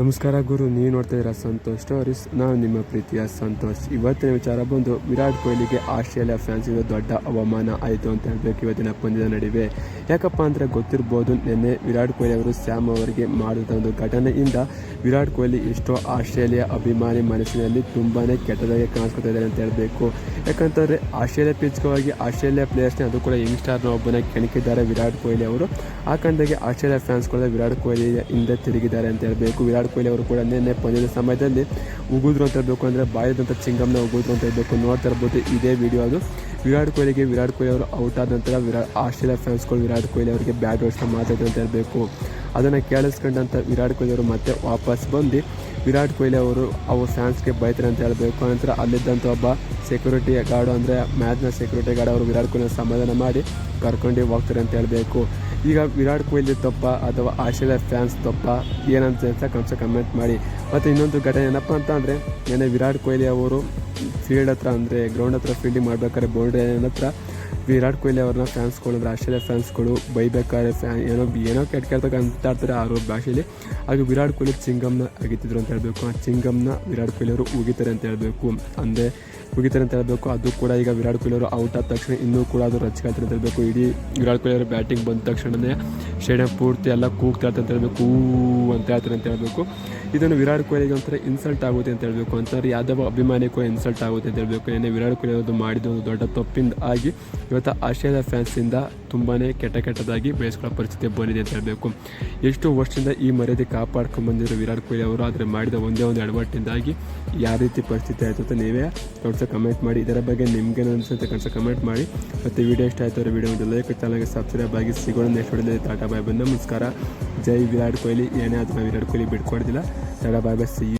ನಮಸ್ಕಾರ ಗುರು, ನೀವು ನೋಡ್ತಾ ಇದ್ದೀರಾ ಸಂತೋಷ್ ಸ್ಟೋರೀಸ್ ನಾನು ನಿಮ್ಮ ಪ್ರೀತಿಯ ಸಂತೋಷ್. ಇವತ್ತಿನ ವಿಚಾರ ಬಂದು, ವಿರಾಟ್ ಕೊಹ್ಲಿಗೆ ಆಸ್ಟ್ರೇಲಿಯಾ ಫ್ಯಾನ್ಸಿಂದ ದೊಡ್ಡ ಅವಮಾನ ಆಯಿತು ಅಂತ ಹೇಳಬೇಕು. ಇವತ್ತಿನ ಪಂದ್ಯದ ನಡುವೆ. ಯಾಕಪ್ಪ ಅಂದರೆ ಗೊತ್ತಿರ್ಬೋದು, ನಿನ್ನೆ ವಿರಾಟ್ ಕೊಹ್ಲಿ ಅವರು ಸ್ಯಾಮ್ ಅವರಿಗೆ ಮಾಡಿದ ಒಂದು ಘಟನೆಯಿಂದ ವಿರಾಟ್ ಕೊಹ್ಲಿ ಎಷ್ಟೋ ಆಸ್ಟ್ರೇಲಿಯಾ ಅಭಿಮಾನಿ ಮನಸ್ಸಿನಲ್ಲಿ ತುಂಬಾ ಕೆಟ್ಟದಾಗಿ ಕಾಣಿಸ್ಕೊತಾ ಇದ್ದಾರೆ ಅಂತ ಹೇಳಬೇಕು. ಯಾಕಂತಂದರೆ, ಆಸ್ಟ್ರೇಲಿಯಾ ಪಿಚ್ಕವಾಗಿ ಆಸ್ಟ್ರೇಲಿಯಾ ಪ್ಲೇಯರ್ಸ್ನ ಅದು ಕೂಡ ಯಂಗ್ ಸ್ಟಾರ್ನ ಒಬ್ಬನ ಕೆಣಕಿದ್ದಾರೆ ವಿರಾಟ್ ಕೊಹ್ಲಿ ಅವರು. ಆ ಕಾರಣದಾಗಿ ಆಸ್ಟ್ರೇಲಿಯಾ ಫ್ಯಾನ್ಸ್ಗಳು ವಿರಾಟ್ ಕೊಹ್ಲಿ ಹಿಂದೆ ತಿರುಗಿದ್ದಾರೆ ಅಂತ ಹೇಳಬೇಕು. ವಿರಾಟ್ ಕೊಹ್ಲಿ ಅವರು ಕೂಡ ನಿನ್ನೆ ಪಂದ್ಯದ ಸಮಯದಲ್ಲಿ ಉಗುದ್ರು ಅಂತ ಹೇಳಬೇಕು ಅಂದರೆ ಬಾಯದಂಥ ಚಿಂಗಮ್ನ ಉಗಿದ್ರು ಅಂತ ಹೇಳಬೇಕು ನೋಡ್ತಾ ಇರ್ಬೋದು. ಇದೇ ವಿಡಿಯೋ ಅದು. ವಿರಾಟ್ ಕೊಹ್ಲಿಗೆ ವಿರಾಟ್ ಕೊಹ್ಲಿ ಅವರು ಔಟ್ ಆದ ನಂತರ ವಿರಾಟ್ ಆಸ್ಟ್ರೇಲಿಯಾ ಫ್ಯಾನ್ಸ್ಗಳು ವಿರಾಟ್ ಕೊಹ್ಲಿ ಅವರಿಗೆ ಬ್ಯಾಟ್ ವರ್ಷ ಮಾತಾಡ್ತಾರೆ ಅಂತ ಹೇಳಬೇಕು. ಅದನ್ನು ಕೇಳಿಸ್ಕೊಂಡಂಥ ವಿರಾಟ್ ಕೊಹ್ಲಿ ಅವರು ಮತ್ತೆ ವಾಪಸ್ ಬಂದು ವಿರಾಟ್ ಕೊಹ್ಲಿ ಅವರು ಅವು ಫ್ಯಾನ್ಸ್ಗೆ ಬೈತಾರೆ ಅಂತ ಹೇಳಬೇಕು. ಅನಂತರ ಅಲ್ಲಿದ್ದಂಥ ಒಬ್ಬ ಸೆಕ್ಯೂರಿಟಿ ಗಾರ್ಡು ಅಂದರೆ ಮ್ಯಾಚ್ನ ಸೆಕ್ಯೂರಿಟಿ ಗಾರ್ಡ್ ಅವರು ವಿರಾಟ್ ಕೊಹ್ಲಿ ಸಮಾಧಾನ ಮಾಡಿ ಕರ್ಕೊಂಡು ಹೋಗ್ತಾರೆ ಅಂತ ಹೇಳಬೇಕು. ಈಗ ವಿರಾಟ್ ಕೊಹ್ಲಿ ತಪ್ಪ ಅಥವಾ ಆಸ್ಟ್ರೇಲಿಯಾ ಫ್ಯಾನ್ಸ್ ತಪ್ಪ, ಏನಂತ ಕನ್ಸ ಕಮೆಂಟ್ ಮಾಡಿ. ಮತ್ತು ಇನ್ನೊಂದು ಘಟನೆ ಏನಪ್ಪ ಅಂತ ಅಂದರೆ ನೆನೆ ವಿರಾಟ್ ಕೊಹ್ಲಿ ಅವರು ಫೀಲ್ಡ್ ಹತ್ರ ಅಂದರೆ ಗ್ರೌಂಡ್ ಹತ್ರ ಫೀಲ್ಡಿಂಗ್ ಮಾಡಬೇಕಾದ್ರೆ ಬೌಂಡ್ರಿ ಹತ್ರ ವಿರಾಟ್ ಕೊಹ್ಲಿ ಅವ್ರನ್ನ ಫ್ಯಾನ್ಸ್ಗಳು ಆಸ್ಟ್ರೇಲಿಯಾ ಫ್ಯಾನ್ಸ್ಗಳು ಬೈಬೇಕಾದ್ರೆ ಫ್ಯಾನ್ ಏನೋ ಏನೋ ಕೆಟ್ಟ ಕೆಟ್ಟ ಅಂತ ಇರ್ತಾರೆ ಅವ್ರ ಭಾಷೆಯಲ್ಲಿ. ಹಾಗೆ ವಿರಾಟ್ ಕೊಹ್ಲಿ ಚಿಂಗಮ್ನ ಅಗಿತಿದ್ರು ಅಂತ ಹೇಳಬೇಕು. ಆ ಚಿಂಗಮ್ನ ವಿರಾಟ್ ಕೊಹ್ಲಿ ಅವರು ಉಗಿತಾರೆ ಅಂತ ಹೇಳಬೇಕು. ಅಂದರೆ ಉಗಿತಾರೆ ಅಂತ ಹೇಳಬೇಕು. ಅದು ಕೂಡ ಈಗ ವಿರಾಟ್ ಕೊಹ್ಲಿ ಅವರು ಔಟ್ ಆದ ತಕ್ಷಣ ಇನ್ನೂ ಕೂಡ ಅದು ರಚಿಕಾಯ್ತಾರೆ ಅಂತ ಹೇಳಬೇಕು. ಇಡೀ ವಿರಾಟ್ ಕೊಹ್ಲಿ ಅವರು ಬ್ಯಾಟಿಂಗ್ ಬಂದ ತಕ್ಷಣವೇ ಸ್ಟೇಡಿಯಂ ಪೂರ್ತಿ ಎಲ್ಲ ಕೂಗ್ತಾ ಅಂತ ಹೇಳಬೇಕು. ಅಂತ ಹೇಳ್ತಾರೆ ಅಂತ ಹೇಳಬೇಕು. ಇದನ್ನು ವಿರಾಟ್ ಕೊಹ್ಲಿಗೆ ಒಂಥರ ಇನ್ಸಲ್ಟ್ ಆಗುತ್ತೆ ಅಂತ ಹೇಳಬೇಕು. ಅಂತಾರೆ ಯಾವುದೋ ಅಭಿಮಾನಿಗೂ ಇನ್ಸಲ್ಟ್ ಆಗುತ್ತೆ ಅಂತ ಹೇಳಬೇಕು. ಏನೇ ವಿರಾಟ್ ಕೊಹ್ಲಿ ಅವರು ಮಾಡಿದ ಒಂದು ದೊಡ್ಡ ತಪ್ಪಿಂದ ಆಗಿ ಇವತ್ತು ಆಸ್ಟ್ರೇಲಿಯಾ ಫ್ಯಾನ್ಸಿಂದ ತುಂಬಾ ಕೆಟ್ಟ ಕೆಟ್ಟದಾಗಿ ಬೆಳೆಸ್ಕೊಳ್ಳೋ ಪರಿಸ್ಥಿತಿ ಬಂದಿದೆ ಅಂತ ಹೇಳಬೇಕು. ಎಷ್ಟು ವರ್ಷದಿಂದ ಈ ಮರ್ಯಾದೆ ಕಾಪಾಡ್ಕೊಂಡು ಬಂದಿರೋ ವಿರಾಟ್ ಕೊಹ್ಲಿ ಅವರು ಆದರೆ ಮಾಡಿದ ಒಂದೇ ಒಂದು ಎಡವಟ್ಟಿಂದಾಗಿ ಯಾವ ರೀತಿ ಪರಿಸ್ಥಿತಿ ಆಯಿತು ಅಂತ ನೀವೇ ಕನ್ಸ ಕಮೆಂಟ್ ಮಾಡಿ. ಇದರ ಬಗ್ಗೆ ನಿಮಗೇನು ಅನಿಸುತ್ತೆ ಕನ್ಸ ಕಮೆಂಟ್ ಮಾಡಿ. ಮತ್ತು ವಿಡಿಯೋ ಇಷ್ಟ ಆಯಿತು ವಿಡಿಯೋ ಒಂದು ಲೈಕ್ ಚಾನಲ್ಗೆ ಸಬ್ಸ್ಕ್ರೈಬ್ ಆಗಿ ಸಿಗೋಣ. ನೆಕ್ಸ್ಟ್ ವಿಡಿಯೋದಲ್ಲಿ ಟಾಟಾ ಬಾಯ್ ಬಂದು ನಮಸ್ಕಾರ. ಜೈ ವಿರಾಟ್ ಕೊಹ್ಲಿ. ಏನೇ ಆದರೂ ವಿರಾಟ್ ಕೊಹ್ಲಿ ಬಿಟ್ಕೊಡ್ದಿಲ್ಲ. Ta-ta bye bye C